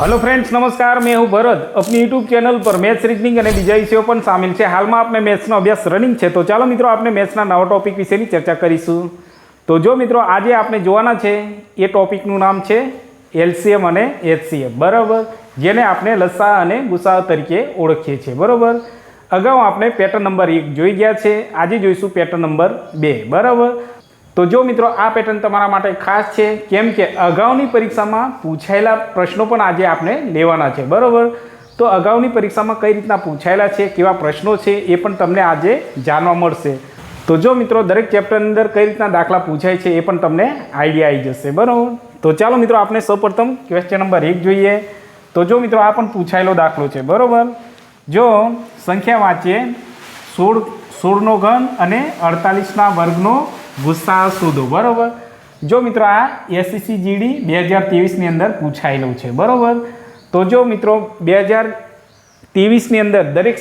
Hello friends નમસ્કાર. મેં હું ભરત. આપની યુટ્યુબ ચેનલ પર મેથ્સ રીઝનિંગ અને બીજા વિષયો પણ સામેલ છે. હાલમાં આપણે મેથ્સનો અભ્યાસ રનિંગ છે. તો ચાલો મિત્રો, આપણે મેથ્સના નવા ટોપિક વિશેની ચર્ચા કરીશું. તો જો મિત્રો, આજે આપણે જોવાના છે, એ ટોપિકનું નામ છે, એલસીએમ અને એચસીએમ. બરાબર? જેને આપણે લસા અને ગુસા તરીકે ઓળખીએ છીએ. બરાબર? અગાઉ આપણે પેટર્ન નંબર એક જોઈ ગયા છે. આજે જોઈશું પેટર્ન નંબર બે. બરાબર? તો જો મિત્રો, આ પેટર્ન તમારા માટે ખાસ છે, કેમ કે અગાઉની પરીક્ષામાં પૂછાયેલા પ્રશ્નો પણ આજે આપણે લેવાના છે, બરાબર? તો અગાઉની પરીક્ષામાં કઈ રીતના પૂછાયેલા છે, કેવા પ્રશ્નો છે, એ પણ તમને આજે જાણવા મળશે. તો જો મિત્રો, દરેક ચેપ્ટરની અંદર કઈ રીતના દાખલા પૂછાય છે, એ પણ તમને આઈડિયા આવી જશે, બરાબર? તો ચાલો મિત્રો, આપણે સૌપ્રથમ ક્વેશ્ચન નંબર એક જોઈએ. તો જો મિત્રો, આ પણ પૂછાયેલો દાખલો છે, બરાબર? જો સંખ્યા વાંચીએ. સોળ, સોળનો ઘન અને અડતાલીસના વર્ગનો ગુસ્સા શોધો, બરાબર? જો મિત્રો આ એસસીસી જીડી બે હજાર ત્રેવીસની અંદર પૂછાયેલું છે, બરાબર? તો જો મિત્રો બે હજાર ત્રેવીસની અંદર દરેક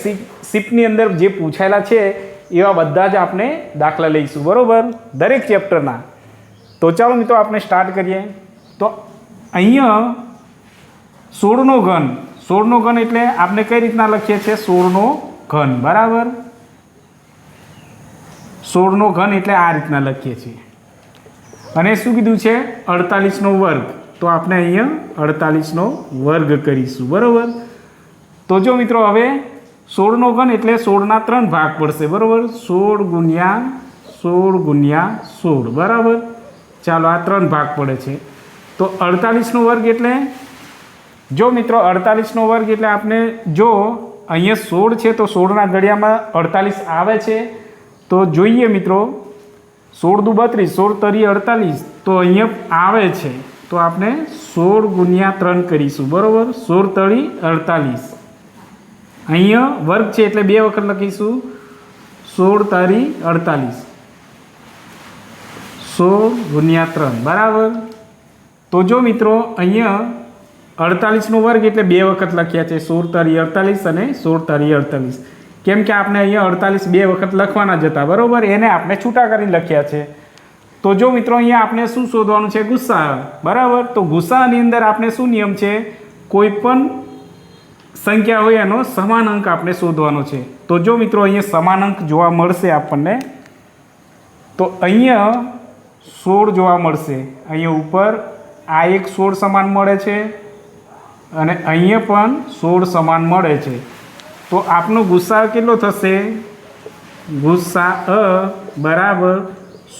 સીપની અંદર જે પૂછાયેલા છે, એવા બધા જ આપણે દાખલા લઈશું, બરાબર? દરેક ચેપ્ટરના. તો ચાલો મિત્રો આપણે સ્ટાર્ટ કરીએ. તો અહીંયા સોળનો ઘન સોળનો ઘન એટલે આપણે કઈ રીતના લખીએ છીએ? સોળનો ઘન, બરાબર? સોળનો ઘન એટલે આ રીતના લખીએ છીએ. અને શું કીધું છે? અડતાલીસનો વર્ગ. તો આપણે અહીંયા અડતાલીસનો વર્ગ કરીશું. બરાબર? તો જો મિત્રો હવે સોળનો ઘન એટલે સોળના ત્રણ ભાગ પડશે. બરાબર? સોળ ગુણ્યા સોળ ગુણ્યા સોળ. બરાબર? ચાલો, આ ત્રણ ભાગ પડે છે. તો અડતાલીસનો વર્ગ એટલે? જો મિત્રો, અડતાલીસનો વર્ગ એટલે આપણે જો અહીંયા સોળ છે તો સોળના ઘડિયામાં અડતાલીસ આવે છે. તો જોઈએ મિત્રો, સોળ દુ બત્રીસ, સોળ તરી અડતાલીસ, તો અહીંયા આવે છે. તો આપણે સોળ ગુણ્યા ત્રણ કરીશું, બરાબર? સોળ તળી અડતાલીસ. અહીંયા વર્ગ છે એટલે બે વખત લખીશું. સોળ તારી અડતાલીસ. સોળ ગુણ્યા ત્રણ, બરાબર? તો જો મિત્રો, અહીંયા અડતાલીસનો વર્ગ એટલે બે વખત લખ્યા છે, સોળ તારી અડતાલીસ અને સોળ તારી અડતાલીસ. કેમ કે આપણે અહીંયા અડતાલીસ બે વખત લખવાના જ હતા, બરાબર? એને આપણે છૂટા કરીને લખ્યા છે. તો જો મિત્રો અહીંયા આપણે શું શોધવાનું છે? ગુસ્સા બરાબર? તો ગુસ્સાની અંદર આપણે શું નિયમ છે? કોઈ પણ સંખ્યા હોય એનો સમાન અંક આપણે શોધવાનો છે. તો જો મિત્રો અહીંયા સમાન અંક જોવા મળશે આપણને, તો અહીંયા સોળ જોવા મળશે. અહીંયા ઉપર આ એક સોળ સમાન મળે છે અને અહીંયા પણ સોળ સમાન મળે છે. તો આપનો ગુસ્સા કેટલો થશે? ગુસ્સા અ બરાબર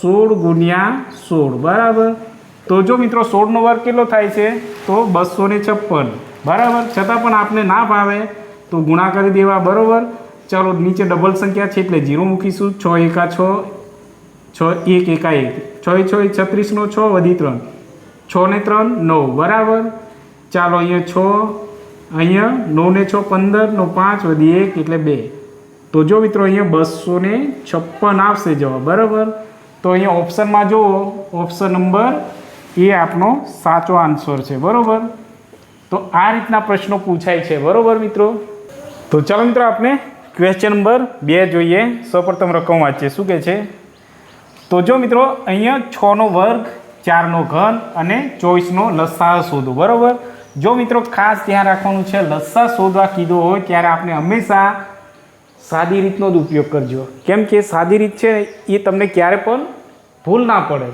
સોળ ગુણ્યા સોળ, બરાબર? તો જો મિત્રો સોળનો વર્ગ કેટલો થાય છે? તો બસો ને છપ્પન, બરાબર? છતાં પણ આપને ના ભાવે તો ગુણા કરી દેવા બરાબર? ચાલો નીચે ડબલ સંખ્યા છે એટલે જીરો મૂકીશું. છ એકા છ છ એક એકા એક. છ છ છત્રીસનો છ વધી ત્રણ. છ ને ત્રણ નવ, બરાબર? ચાલો અહીંયા છ અહીંયા નવને છ પંદર, નો પાંચ, વધી એક એટલે બે. તો જો મિત્રો અહીંયા બસો ને છપ્પન આવશે જવાબ, બરાબર? તો અહીંયા ઓપ્શનમાં જુઓ, ઓપ્શન નંબર એ આપનો સાચો આન્સર છે, બરાબર? તો આ રીતના પ્રશ્નો પૂછાય છે, બરાબર મિત્રો? તો ચાલો મિત્રો આપણે ક્વેશ્ચન નંબર બે જોઈએ. સૌપ્રથમ રકમ વાંચીએ, શું કહે છે? તો જો મિત્રો અહીંયા છનો વર્ગ, ચારનો ઘન અને ચોવીસનો લસા શોધો, બરાબર? જો મિત્રો, ખાસ ધ્યાન રાખવાનું છે લસ્સા શોધવા કીધો હોય ત્યારે આપણે હંમેશા સાદી રીતનો જ ઉપયોગ કરજો. કેમ કે સાદી રીત છે, એ તમને ક્યારે પણ ભૂલ ના પડે.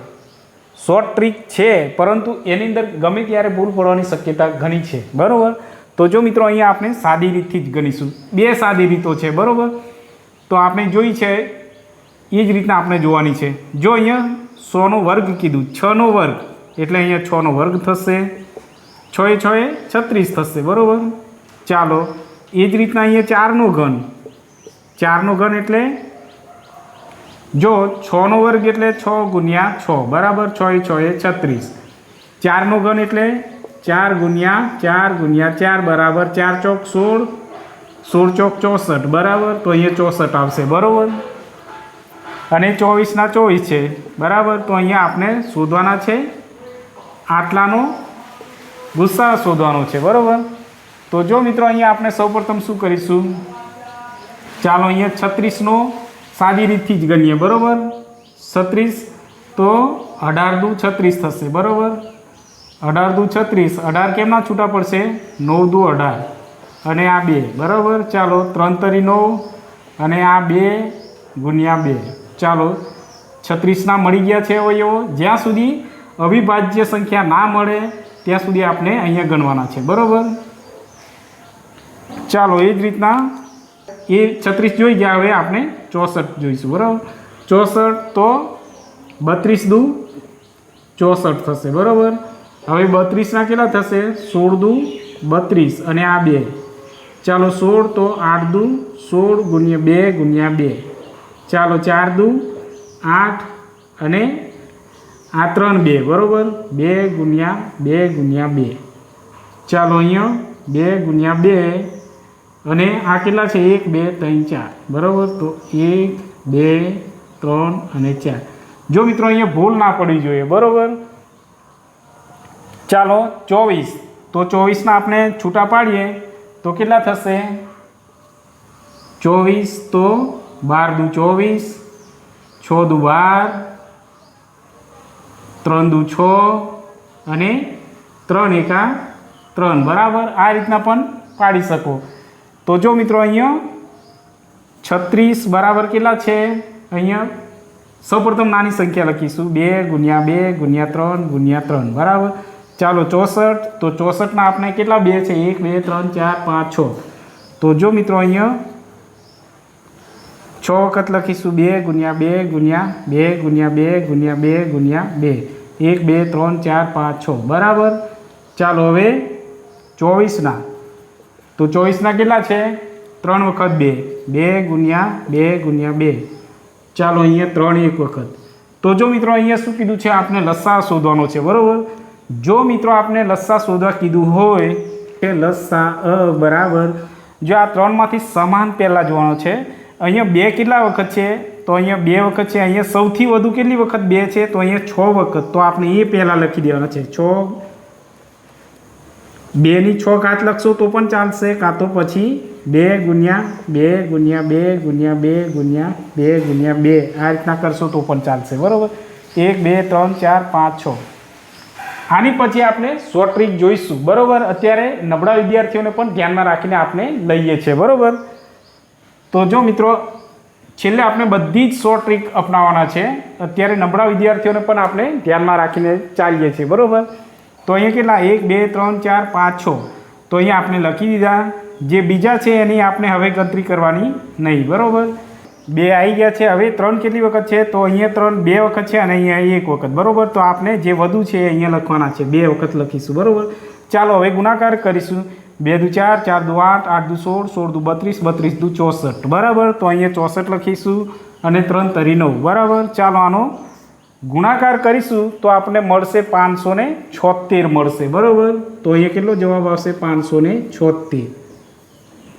શોર્ટ ટ્રીક છે, પરંતુ એની અંદર ગમે ત્યારે ભૂલ પડવાની શક્યતા ઘણી છે. બરાબર? તો જો મિત્રો, અહીંયા આપણે સાદી રીતથી જ ગણીશું. બે સાદી રીતો છે, બરાબર? તો આપણે જોઈ છે, એ જ રીતના આપણે જોવાની છે. જો અહીંયા સોનો વર્ગ કીધું, છનો વર્ગ, એટલે અહીંયા છનો વર્ગ થશે. છ એ છ એ છત્રીસ થશે, બરાબર? ચાલો, એ જ રીતના અહીંયા ચારનો ઘન. ચારનો ઘન એટલે જો છનો વર્ગ એટલે છ ગુણ્યા છ, બરાબર? છ એ છ એ છત્રીસ. ચારનો ઘન એટલે ચાર ગુણ્યા ચાર ગુણ્યા ચાર, બરાબર? ચાર ચોક સોળ સોળ ચોક ચોસઠ, બરાબર? તો અહીંયા ચોસઠ આવશે, બરાબર? અને ચોવીસના ચોવીસ છે, બરાબર? તો અહીંયા આપણે શોધવાના છે આટલાનો ગુસ્સા શોધવાનો છે, બરાબર? તો જો મિત્રો અહીંયા આપણે સૌપ્રથમ શું કરીશું? ચાલો અહીંયા છત્રીસનો સાદી રીતથી જ ગણીએ, બરાબર? છત્રીસ, તો અઢાર દુ છત્રીસ થશે, બરાબર? અઢાર દુ છત્રીસ, અઢાર કેમના છૂટા પડશે? નવ દુ અઢાર. અને આ બે, બરાબર? ચાલો, ત્રણ તરી નવ અને આ બે ગુણ્યા બે. ચાલો, છત્રીસના મળી ગયા છે અવયવો. જ્યાં સુધી અવિભાજ્ય સંખ્યા ના મળે ત્યાં સુધી આપણે અહીંયા ગણવાના છે. બરાબર? ચાલો, એ જ રીતના એ છત્રીસ જોઈ ગયા, હવે આપણે ચોસઠ જોઈશું. બરાબર? ચોસઠ તો બત્રીસ દુ ચોસઠ થશે. બરાબર? હવે બત્રીસના કેટલા થશે? સોળ દુ બત્રીસ અને આ બે. ચાલો, સોળ તો આઠ દુ સોળ ગુણ્યા બે ગુણ્યા બે. ચાલો, ચાર દુ આઠ અને આ ત્રણ બે, બરાબર? બે ગુણ્યા બે ગુણ્યા બે. ચાલો અહીંયા બે ગુણ્યા બે અને આ કેટલા છે? એક, બે, ત્રણ, ચાર. બરાબર? તો એક, બે, ત્રણ અને ચાર. જો મિત્રો અહીંયા ભૂલ ના પડવી જોઈએ, બરાબર? ચાલો, ચોવીસ. તો ચોવીસના આપણે છૂટા પાડીએ. તો કેટલા થશે? ચોવીસ તો બાર દુ ચોવીસ, છ દુ બાર ત્રણ દુ છ અને ત્રણ એકા ત્રણ. બરાબર? આ રીતના પણ પાડી શકો. તો જો મિત્રો અહીંયા છત્રીસ બરાબર કેટલા છે? અહીંયા સૌપ્રથમ નાની સંખ્યા લખીશું. બે ગુણ્યા બે ગુણ્યા ત્રણ ગુણ્યા ત્રણ. બરાબર? ચાલો ચોસઠ. તો ચોસઠના આપણે કેટલા બે છે? એક, બે, ત્રણ, ચાર, પાંચ, છ. તો જો મિત્રો અહીંયા છ વખત લખીશું. બે ગુણ્યા બે ગુણ્યા બે ગુણ્યા બે ગુણ્યા બે ગુણ્યા બે. એક, બે, ત્રણ, ચાર, પાંચ, છ. બરાબર? ચાલો હવે ચોવીસના. તો ચોવીસના કેટલા છે? ત્રણ વખત બે. બે ગુણ્યા બે ગુણ્યા બે. ચાલો અહીંયા ત્રણ એક વખત. તો જો મિત્રો અહીંયા શું કીધું છે? આપણે લસ્સા શોધવાનો છે. બરાબર? જો મિત્રો આપણે લસ્સા શોધવા કીધું હોય કે લસ્સા અ, બરાબર. જો આ ત્રણમાંથી સમાન પહેલાં જોવાનો છે. અહીંયા બે કેટલા વખત છે? તો અહીંયા બે વખત છે, અહીંયા સૌથી વધુ કેટલી વખત બે છે? તો અહીંયા છ વખત. તો આપણે એ પહેલાં લખી દેવાના છે, છ. બેની છ ઘાત લખશો તો પણ ચાલશે, કાં તો પછી બે ગુણ્યા બે ગુણ્યા બે ગુણ્યા બે ગુણ્યા બે ગુણ્યા બે. આ રીતના કરશો તો પણ ચાલશે, બરાબર? એક, બે, ત્રણ, ચાર, પાંચ, છ. આની પછી આપણે શોર્ટ ટ્રીક જોઈશું, બરાબર? અત્યારે નબળા વિદ્યાર્થીઓને પણ ધ્યાનમાં રાખીને આપણે લઈએ છીએ, બરાબર? તો જો મિત્રો છેલ્લે આપણે બધી જ સો ટ્રીક અપનાવવાના છે. અત્યારે નબળા વિદ્યાર્થીઓને પણ આપણે ધ્યાનમાં રાખીને ચાલીએ છીએ, બરાબર? તો અહીંયા કેટલા? એક, બે, ત્રણ, ચાર, પાંચ, છ. તો અહીંયા આપણે લખી દીધા. જે બીજા છે એની આપણે હવે ગણતરી કરવાની નહીં, બરાબર? બે આવી ગયા છે, હવે ત્રણ કેટલી વખત છે? તો અહીંયા ત્રણ, બે વખત છે અને અહીંયા એક વખત, બરાબર? તો આપણે જે વધુ છે અહીંયા લખવાના છે, બે વખત લખીશું, બરાબર? ચાલો, હવે ગુણાકાર કરીશું. બે દુ ચાર ચાર દુ આઠ આઠ દુ સોળ સોળ દુ બત્રીસ બત્રીસ દુ ચોસઠ. બરાબર? તો અહીંયા ચોસઠ લખીશું અને ત્રણ તરી નવ. બરાબર? ચાલો આનો ગુણાકાર કરીશું તો આપણને મળશે પાંચસો ને છોતેર મળશે. બરાબર? તો અહીંયા કેટલો જવાબ આવશે? પાંચસો ને છોતેર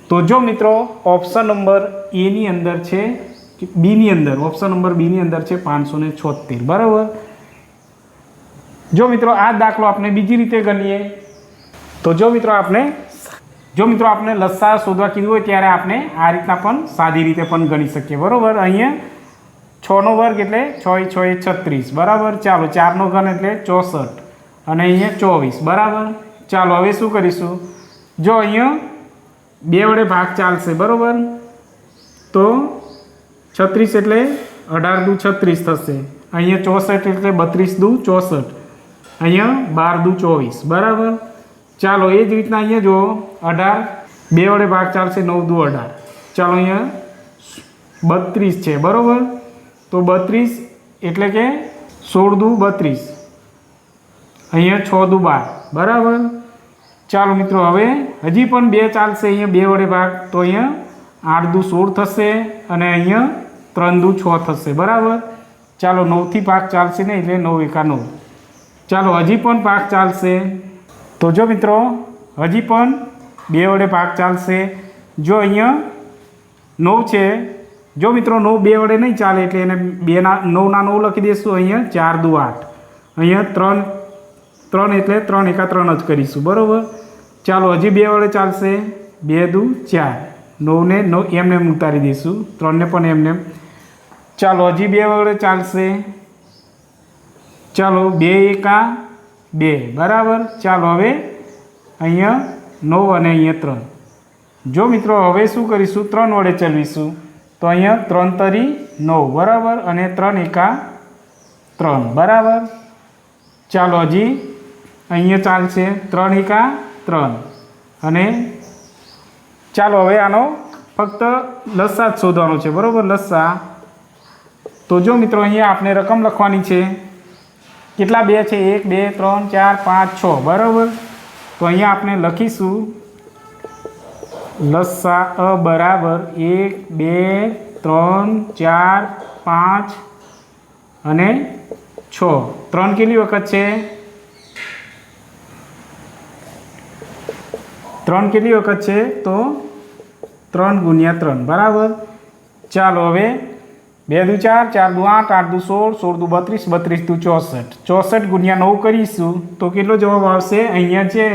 તો જો મિત્રો, ઓપ્શન નંબર એની અંદર છે બીની અંદર. ઓપ્શન નંબર બીની અંદર છે પાંચસો ને છોતેર બરાબર? જો મિત્રો, આ દાખલો આપણે બીજી રીતે ગણીએ. તો જો મિત્રો આપણે જો મિત્રો આપણે લસ્સા શોધવા કીધું હોય ત્યારે આપણે આ રીતના પણ સાદી રીતે પણ ગણી શકીએ. બરાબર? અહીંયા છનો વર્ગ એટલે છ છ એ છત્રીસ. બરાબર? ચાલો, ચારનો ઘન એટલે ચોસઠ. અને અહીંયા ચોવીસ. બરાબર? ચાલો, હવે શું કરીશું? જો અહીંયા બે વડે ભાગ ચાલશે. બરાબર? તો છત્રીસ એટલે અઢાર દુ છત્રીસ થશે. અહીંયા ચોસઠ એટલે બત્રીસ દુ ચોસઠ. અહીંયા બાર દુ ચોવીસ. બરાબર? ચાલો, એ જ રીતના અહીંયા જુઓ, અઢાર. બે વડે ભાગ ચાલશે નવ દુ અઢાર. ચાલો અહીંયા બત્રીસ છે, બરાબર? તો બત્રીસ એટલે કે સોળ દુ બત્રીસ. અહીંયા છ દુ બાર, બરાબર? ચાલો મિત્રો, હવે હજી પણ બે ચાલશે, અહીંયા બે વડે ભાગ. તો અહીંયા આઠ દુ સોળ થશે અને અહીંયા ત્રણ દુ છ થશે, બરાબર? ચાલો, નવથી ભાગ ચાલશે ને, એટલે નવ એકા નવ. ચાલો, હજી પણ ભાગ ચાલશે. તો જો મિત્રો, હજી પણ બે વડે ભાગ ચાલશે. જો અહીંયા નવ છે, જો મિત્રો નવ બે વડે નહીં ચાલે એટલે એને બેના નવના નવ લખી દઈશું અહીંયા ચાર દુ આઠ. અહીંયા ત્રણ ત્રણ એટલે ત્રણ એકા ત્રણ જ કરીશું. બરાબર? ચાલો, હજી બે વડે ચાલશે. બે દુ ચાર. નવને નવ એમને એમ ઉતારી દઈશું ત્રણને પણ એમને એમ. ચાલો, હજી બે વડે ચાલશે. ચાલો, બે એકા બે. બરાબર? ચાલો હવે અહીંયા નવ અને અહીંયા ત્રણ. જો મિત્રો હવે શું કરીશું? ત્રણ વડે ચલાવીશું. તો અહીંયા ત્રણ તરી નવ. બરાબર? અને ત્રણ એકા ત્રણ. બરાબર? ચાલો હજી અહીંયા ચાલશે. ત્રણ એકા ત્રણ. અને ચાલો હવે આનો ફક્ત લસ્સા જ શોધવાનો છે. બરાબર? લસ્સા તો જો મિત્રો અહીંયા આપણે રકમ લખવાની છે. કેટલા બે છે? એક, બે, ત્રણ, ચાર, પાંચ, છ. બરાબર? તો અહીંયા આપણે લખીશું. લસા, અ, બરાબર. એક, બે, ત્રણ, ચાર, પાંચ અને છ. ત્રણ કેટલી વખત છે? ત્રણ કેટલી વખત છે? તો ત્રણ ગુણ્યા ત્રણ. બરાબર? ચાલો હવે બે દુ ચાર ચાર દુ આઠ આઠ દુ સોળ સોળ દુ બત્રીસ બત્રીસ દુ ચોસઠ. ચોસઠ ગુણ્યા નવ કરીશું, તો કેટલો જવાબ આવશે? અહીંયા છે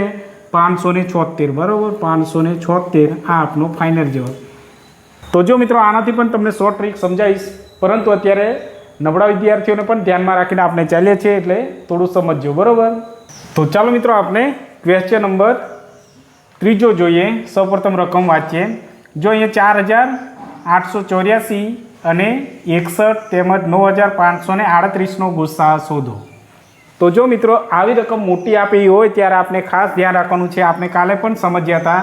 પાંચસો ને છોતેર, બરાબર? પાંચસો ને છોતેર, આ આપનો ફાઇનલ જવાબ. તો જો મિત્રો, આનાથી પણ તમને શોર્ટ ટ્રીક સમજાવીશ. પરંતુ અત્યારે નબળા વિદ્યાર્થીઓને પણ ધ્યાનમાં રાખીને આપણે ચાલીએ છીએ, એટલે થોડું સમજજો, બરાબર? તો ચાલો મિત્રો, આપણે ક્વેશ્ચન નંબર ત્રીજો જોઈએ. સૌપ્રથમ રકમ વાંચીએ. જો અહીંયા ચાર હજાર આઠસો ચોર્યાસી અને એકસઠ તેમજ નવ હજાર પાંચસો ને આડત્રીસનો ગુસ્સા શોધો. તો જો મિત્રો આવી રકમ મોટી આપી હોય ત્યારે આપણે ખાસ ધ્યાન રાખવાનું છે. આપણે કાલે પણ સમજ્યા હતા.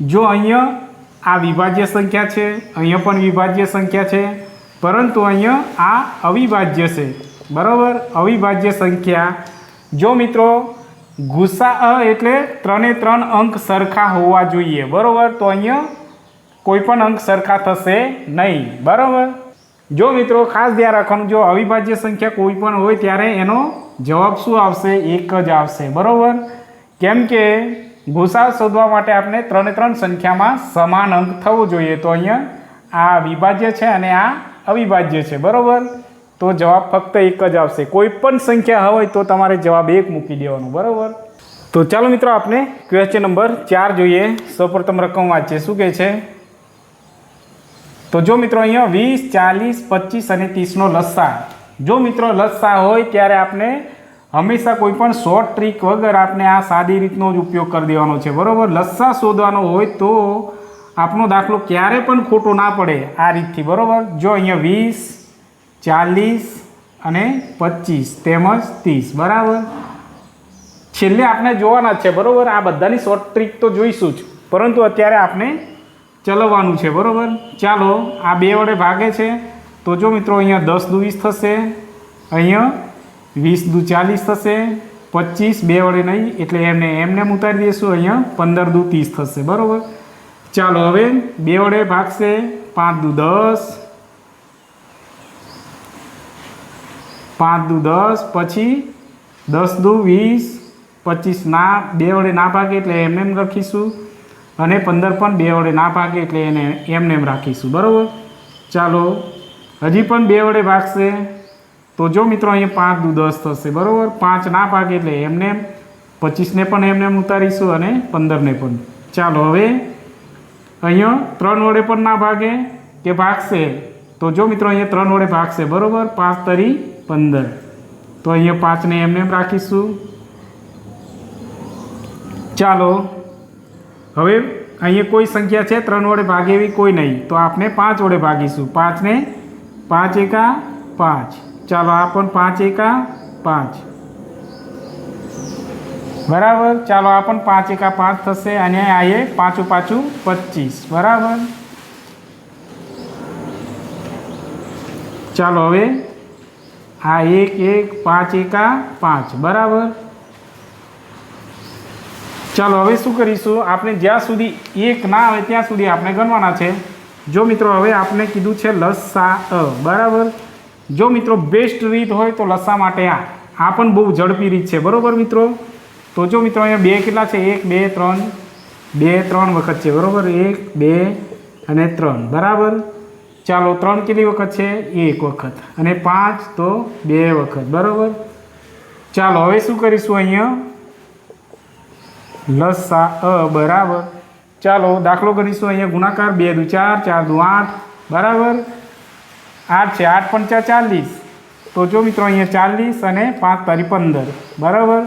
જો અહીંયા આ વિભાજ્ય સંખ્યા છે, અહીંયા પણ વિભાજ્ય સંખ્યા છે, પરંતુ અહીંયા આ અવિભાજ્ય છે. બરાબર? અવિભાજ્ય સંખ્યા. જો મિત્રો, ગુસ્સા એટલે ત્રણે ત્રણ અંક સરખા હોવા જોઈએ. બરાબર? તો અહીંયા કોઈ પણ અંક સરખા થશે નહીં. બરાબર? જો મિત્રો, ખાસ ધ્યાન રાખવાનું, જો અવિભાજ્ય સંખ્યા કોઈ પણ હોય ત્યારે એનો જવાબ શું આવશે? એક જ આવશે. બરાબર? કેમ કે ગુસા શોધવા માટે આપણે ત્રણે ત્રણ સંખ્યામાં સમાન અંક થવો જોઈએ. તો અહીંયા આ વિભાજ્ય છે અને આ અવિભાજ્ય છે. બરાબર? તો જવાબ ફક્ત એક જ આવશે. કોઈ પણ સંખ્યા હોય તો તમારે જવાબ એક મૂકી દેવાનો. બરાબર? તો ચાલો મિત્રો, આપણે ક્વેશ્ચન નંબર ચાર જોઈએ. સૌપ્રથમ રકમ વાંચીએ. શું કહે છે? તો જો મિત્રો અહીંયા વીસ, ચાલીસ, પચીસ અને ત્રીસનો લસ્સા જો મિત્રો લસ્સા હોય ત્યારે આપણે હંમેશા કોઈ પણ શોર્ટ ટ્રીક વગર આપણે આ સાદી રીતનો જ ઉપયોગ કરી દેવાનો છે. બરાબર? લસ્સા શોધવાનો હોય તો આપણો દાખલો ક્યારે પણ ખોટો ના પડે આ રીતથી. બરાબર? જો અહીંયા વીસ, ચાલીસ અને પચીસ તેમજ ત્રીસ. બરાબર? છેલ્લે આપણે જોવાના છે. બરાબર? આ બધાની શોર્ટ ટ્રીક તો જોઈશું જ. પરંતુ અત્યારે આપણે ચલાવવાનું છે, બરાબર? ચાલો, આ બે વડે ભાગે છે. તો જો મિત્રો, અહીંયા દસ દુ વીસ થશે, અહીંયા વીસ દુ ચાલીસ થશે, પચીસ બે વડે નહીં, એટલે એમને એમને ઉતારી દઈશું, અહીંયા પંદર દુ ત્રીસ થશે, બરાબર? ચાલો, હવે બે વડે ભાગશે, પાંચ દુ દસ, પાંચ દુ દસ, પછી દસ દુ વીસ, પચીસ ના, બે વડે ના ભાગે, એટલે એમ એમ રાખીશું અને પંદર પણ બે વડે ના ભાગે એટલે એને એમને એમ રાખીશું, બરાબર? ચાલો, હજી પણ બે વડે ભાગશે. તો જો મિત્રો અહીંયા પાંચ દુ દસ થશે, બરાબર? પાંચ ના ભાગે એટલે એમને એમ પચીસને પણ એમને એમ ઉતારીશું અને પંદરને પણ. ચાલો, હવે અહીંયા ત્રણ વડે પણ ના ભાગે કે ભાગશે. તો જો મિત્રો અહીંયા ત્રણ વડે ભાગશે, બરાબર? પાંચ તરી પંદર. તો અહીંયા પાંચને એમને એમ રાખીશું. ચાલો હવે અહીંયા કોઈ સંખ્યા છે? ત્રણ વડે ભાગે એવી કોઈ નહીં. તો આપણે પાંચ વડે ભાગીશું. પાંચને પાંચ એકા પાંચ. ચાલો, આ પણ પાંચ એકા પાંચ. બરાબર? ચાલો, આ પણ પાંચ એકા પાંચ થશે અને આ એ પાછું પાછું પચીસ. બરાબર? ચાલો, હવે આ એક એક, પાંચ એકા પાંચ. બરાબર? ચાલો, હવે શું કરીશું? આપણે જ્યાં સુધી એક ના આવે, ત્યાં સુધી આપણે ગણવાના છે. જો મિત્રો, હવે આપણે કીધું છે લસ્સા અ, બરાબર? જો મિત્રો બેસ્ટ રીત હોય તો લસ્સા માટે આ. આ પણ બહુ ઝડપી રીત છે, બરાબર મિત્રો? તો જો મિત્રો, અહીંયા બે કેટલા છે? એક, બે, ત્રણ. બે, ત્રણ વખત છે, બરાબર? એક, બે અને ત્રણ, બરાબર? ચાલો, ત્રણ કેટલી વખત છે? એક વખત. અને પાંચ તો બે વખત, બરાબર? ચાલો, હવે શું કરીશું અહીંયા? લસા, અ, બરાબર. ચાલો, દાખલો કરીશું અહીંયા ગુણાકાર, બે દુ ચાર ચાર દુ આઠ. બરાબર? આઠ છે, આઠ પંચા ચાલીસ. તો જો મિત્રો, અહીંયા ચાલીસ અને પાંચ તારી પંદર. બરાબર?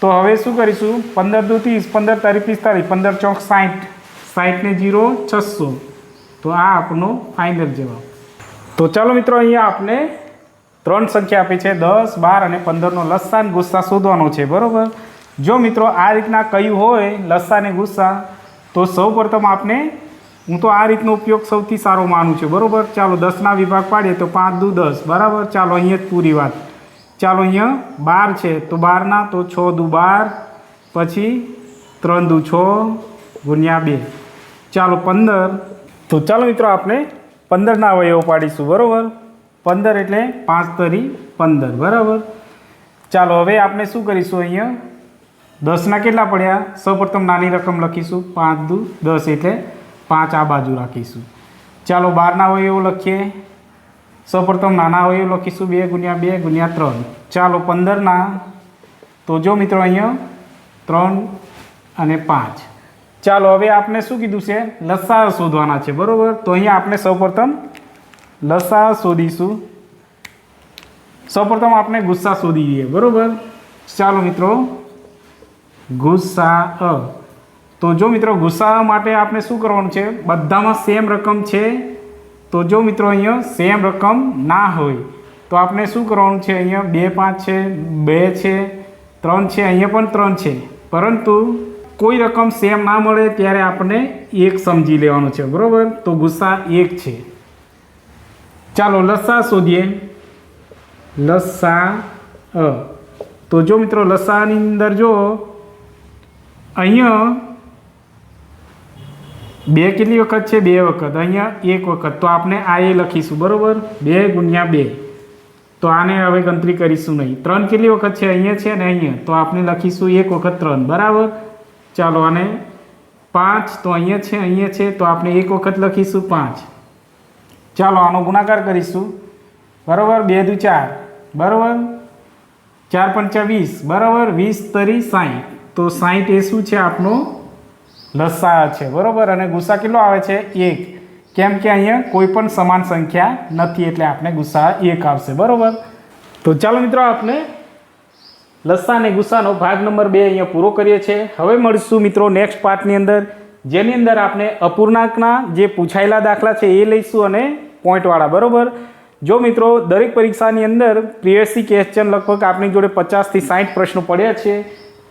તો હવે શું કરીશું? પંદર દુ ત્રીસ, પંદર તારીખ પિસ્તાલીસ, પંદર ચોક સાઠ સાઠને જીરો, છસો. તો આ આપણો ફાઇનલ જવાબ. તો ચાલો મિત્રો, અહીંયા આપણે ત્રણ સંખ્યા આપી છે, દસ, બાર અને પંદરનો લસાન ગુસ્સા શોધવાનો છે, બરાબર? જો મિત્રો આ રીતના કહ્યું હોય લસ્સા અને ગુસ્સા, તો સૌ પ્રથમ આપણે હું તો આ રીતનો ઉપયોગ સૌથી સારો માનું છું. બરાબર? ચાલો દસના વિભાગ પાડીએ તો પાંચ દુ દસ. બરાબર? ચાલો અહીંયા જ પૂરી વાત. ચાલો અહીંયા બાર છે, તો બારના તો છ દુ બાર, પછી ત્રણ દુ છ, ગુણ્યા બે. ચાલો પંદર. તો ચાલો મિત્રો આપણે પંદરના અવયવો પાડીશું. બરાબર? પંદર એટલે પાંચ તરી પંદર. બરાબર? ચાલો હવે આપણે શું કરીશું અહીંયા? દસના કેટલા પડ્યા? સૌપ્રથમ નાની રકમ લખીશું. પાંચ દુ, દસ એટલે પાંચ આ બાજુ રાખીશું. ચાલો બારના હોય એવું લખીએ. સૌપ્રથમ નાના હોય એવું લખીશું. બે ગુણ્યા બે ગુણ્યા ત્રણ. ચાલો પંદરના. તો જો મિત્રો અહીંયા ત્રણ અને પાંચ. ચાલો હવે આપણે શું કીધું છે? લસા શોધવાના છે, બરાબર? તો અહીંયા આપણે સૌપ્રથમ લસા શોધીશું. સૌપ્રથમ આપણે ગુસ્સા શોધી દઈએ બરાબર? ચાલો મિત્રો ગુસ્સા અ. તો જો મિત્રો, ગુસ્સા માટે આપણે શું કરવાનું છે? બધામાં સેમ રકમ છે. તો જો મિત્રો, અહીંયા સેમ રકમ ના હોય, તો આપણે શું કરવાનું છે? અહીંયા બે, પાંચ છે, બે છે, ત્રણ છે, અહીંયા પણ ત્રણ છે. પરંતુ કોઈ રકમ સેમ ના મળે ત્યારે આપણે એક સમજી લેવાનું છે. બરાબર? તો ગુસ્સા એક છે. ચાલો, લસા શોધીએ. લસા અ. તો જો મિત્રો, લસાની અંદર જો અહીંયા બે કેટલી વખત છે? બે વખત. અહીંયા એક વખત. તો આપણે આ એ લખીશું, બરાબર? બે ગુણ્યા બે. તો આને હવે ગણતરી કરીશું નહીં. ત્રણ કેટલી વખત છે? અહીંયા છે ને અહીંયા. તો આપણે લખીશું એક વખત ત્રણ. બરાબર? ચાલો, આને પાંચ, તો અહીંયા છે અહીંયા છે. તો આપણે એક વખત લખીશું પાંચ. ચાલો, આનો ગુણાકાર કરીશું. બરાબર? બે દુ ચાર. બરાબર? ચાર પંચા વીસ. બરાબર? વીસ તરી સાઠ તો સાહીઠ એ શું છે? આપણો લસા છે. બરાબર? અને ગુસ્સા કેટલો આવે છે? એક. કેમ કે અહીંયા કોઈ પણ સમાન સંખ્યા નથી એટલે આપણે ગુસ્સા એક આવશે. બરાબર? તો ચાલો મિત્રો આપણે લસ્સા અને ગુસ્સાનો ભાગ નંબર બે અહીંયા પૂરો કરીએ છીએ. હવે મળીશું મિત્રો નેક્સ્ટ પાર્ટની અંદર, જેની અંદર આપણે અપૂર્ણાંકના જે પૂછાયેલા દાખલા છે એ લઈશું અને પોઈન્ટવાળા. બરાબર? જો મિત્રો દરેક પરીક્ષાની અંદર પીએસસી ક્વેશ્ચન લગભગ આપણી જોડે પચાસથી સાઠ પ્રશ્નો પડ્યા છે.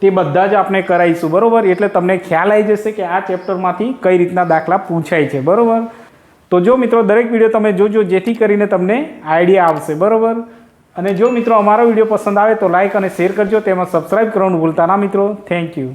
તે બધા જ આપણે કરાવીશું બરાબર? એટલે તમને ખ્યાલ આવી જશે કે આ ચેપ્ટરમાંથી કઈ રીતના દાખલા પૂછાય છે, બરાબર? તો જો મિત્રો, દરેક વીડિયો તમે જોજો, જેથી કરીને તમને આઈડિયા આવશે, બરાબર? અને જો મિત્રો અમારો વીડિયો પસંદ આવે તો લાઇક અને શેર કરજો, તેમાં સબસ્ક્રાઈબ કરવાનું ભૂલતા ના મિત્રો. Thank you.